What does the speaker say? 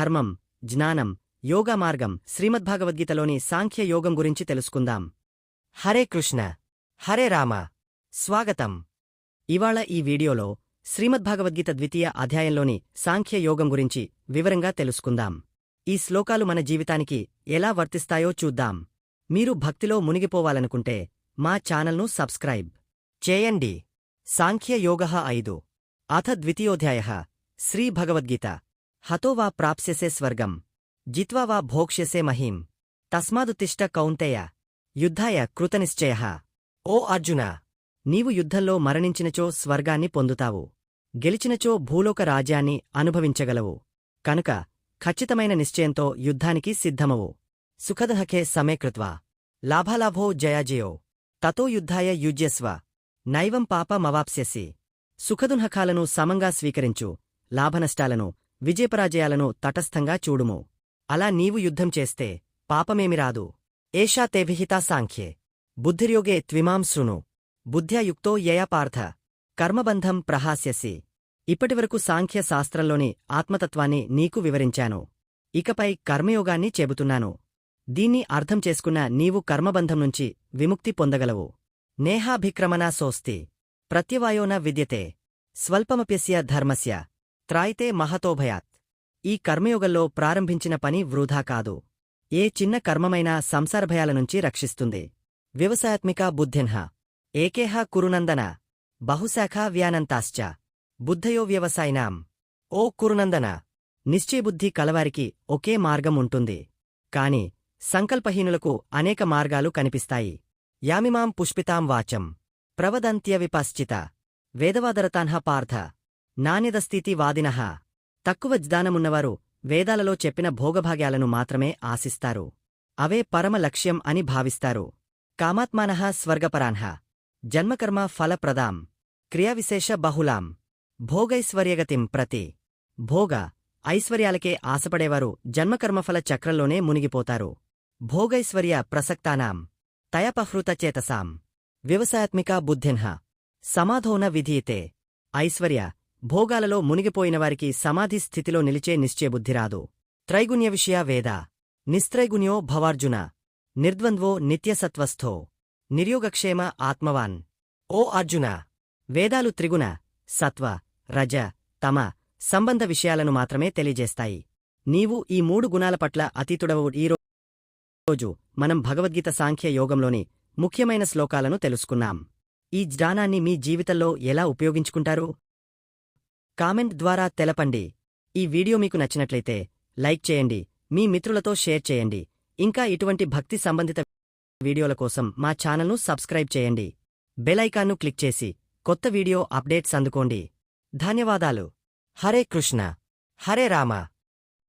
ధర్మం జ్ఞానం యోగా మార్గం శ్రీమద్భాగవద్గీతలోని సాంఖ్య యోగం గురించి తెలుసుకుందాం. హరే కృష్ణ హరే రామ. స్వాగతం. ఇవాళ ఈ వీడియోలో శ్రీమద్భాగవద్గీత ద్వితీయ అధ్యాయంలోని సాంఖ్య యోగం గురించి వివరంగా తెలుసుకుందాం. ఈ శ్లోకాలు మన జీవితానికి ఎలా వర్తిస్తాయో చూద్దాం. మీరు భక్తిలో మునిగిపోవాలనుకుంటే మా ఛానల్ను సబ్స్క్రైబ్ చేయండి. సాంఖ్య యోగ ఐదు. అథ ద్వితీయోధ్యాయ శ్రీభగవద్గీత. హతో వా ప్రాప్స్యసే స్వర్గం జిత్వా వా భోక్ష్యసే మహీం తస్మాదుత్తిష్ట కౌంతేయ యుద్ధాయ కృతనిశ్చయ. ఓ అర్జున నీవు యుద్ధంలో మరణించినచో స్వర్గాన్ని పొందుతావు గెలిచినచో భూలోక రాజ్యాన్ని అనుభవించగలవు కనుక ఖచ్చితమైన నిశ్చయంతో యుద్ధానికి సిద్ధమవు. సుఖదహకే సమే కృత్వా. లాభాలాభో జయాజయో. తతో యుద్ధాయ యుజ్యస్వ. నైవం పాపమవాప్స్యసి. సుఖదున్హకాలను సమంగా స్వీకరించు. లాభనష్టాలను విజయపరాజయాలను తటస్థంగా చూడుము. అలా నీవు యుద్ధం చేస్తే పాపమేమి రాదు. ఏషా తేభిహితా సాంఖ్యే. బుద్ధిర్యోగే త్విమాం శృణు. బుద్ధ్యా యయా పార్థ. కర్మబంధం ప్రహాస్యసి. ఇప్పటివరకు సాంఖ్య శాస్త్రంలోని ఆత్మతత్వాన్ని నీకు వివరించాను. ఇకపై కర్మయోగాన్ని చెబుతున్నాను. దీన్ని అర్థం చేసుకున్న నీవు కర్మబంధం నుంచి విముక్తి పొందగలవు. నేహాభిక్రమణా సోస్తి. ప్రత్యవాయోన విద్యతే. స్వల్పమప్యస్య ధర్మస్య. త్రాయితే మహతోభయాత్. ఈ కర్మయుగంలో ప్రారంభించిన పని వృధా కాదు. ఏ చిన్న కర్మమైనా సంసారభయాల నుంచి రక్షిస్తుంది. వ్యవసాయాత్మిక బుద్ధిన్హ ఏకేహ కురునందన. బహుశాఖ వ్యానంతాశ్చ. బుద్ధయో వ్యవసాయినాం. ఓ కురునందన. నిశ్చయబుద్ధి కలవారికి ఒకే మార్గం ఉంటుంది. కాని సంకల్పహీనులకు అనేక మార్గాలు కనిపిస్తాయి. యామిమాం పుష్పితాం వాచం. ప్రవదంత్యవిపశ్చిత. వేదవాదరతాన్హ పార్థ. నాణ్యదస్థితి వాదినః. తక్కువ జ్ఞానమున్నవారు వేదాలలో చెప్పిన భోగభాగ్యాలను మాత్రమే ఆశిస్తారు. అవే పరమ లక్ష్యం అని భావిస్తారు. కామాత్మానః స్వర్గపరాన్హ. జన్మకర్మ ఫలప్రదాం. క్రియావిశేష బహులాం భోగైశ్వర్యగతిం ప్రతి. భోగ ఐశ్వర్యాలకే ఆశపడేవారు జన్మకర్మఫల చక్రంలోనే మునిగిపోతారు. భోగైశ్వర్య ప్రసక్తానాం. తయపహృతచేతసాం వ్యవసాయాత్మిక బుద్ధిన్హ. సమాధోన విధీయతే. ఐశ్వర్య భోగాలలో మునిగిపోయిన వారికి సమాధి స్థితిలో నిలిచే నిశ్చయబుద్ధి రాదు. త్రైగుణ్య విషయ వేద. నిస్త్రైగుణ్యో భవార్జున. నిర్ద్వంద్వో నిత్యసత్వస్థో. నిర్యోగక్షేమ ఆత్మవాన్. ఓ అర్జున! వేదాలు త్రిగుణ సత్వ రజ తమ సంబంధ విషయాలను మాత్రమే తెలియజేస్తాయి. నీవు ఈ మూడు గుణాల పట్ల అతీతుడవు ఈరోజు రోజు మనం భగవద్గీత సాంఖ్య యోగంలోని ముఖ్యమైన శ్లోకాలను తెలుసుకున్నాం. ఈ జ్ఞానాన్ని మీ జీవితంలో ఎలా ఉపయోగించుకుంటారు? కామెంట్ ద్వారా తెలపండి. ఈ వీడియో మీకు నచ్చినట్లయితే లైక్ చేయండి మీ మిత్రులతో షేర్ చేయండి. ఇంకా ఇటువంటి భక్తి సంబంధిత వీడియోల కోసం మా ఛానల్ను సబ్స్క్రైబ్ చేయండి. బెలైకాన్ను క్లిక్ చేసి కొత్త వీడియో అప్డేట్స్ అందుకోండి. ధన్యవాదాలు. హరే కృష్ణ. హరే రామ.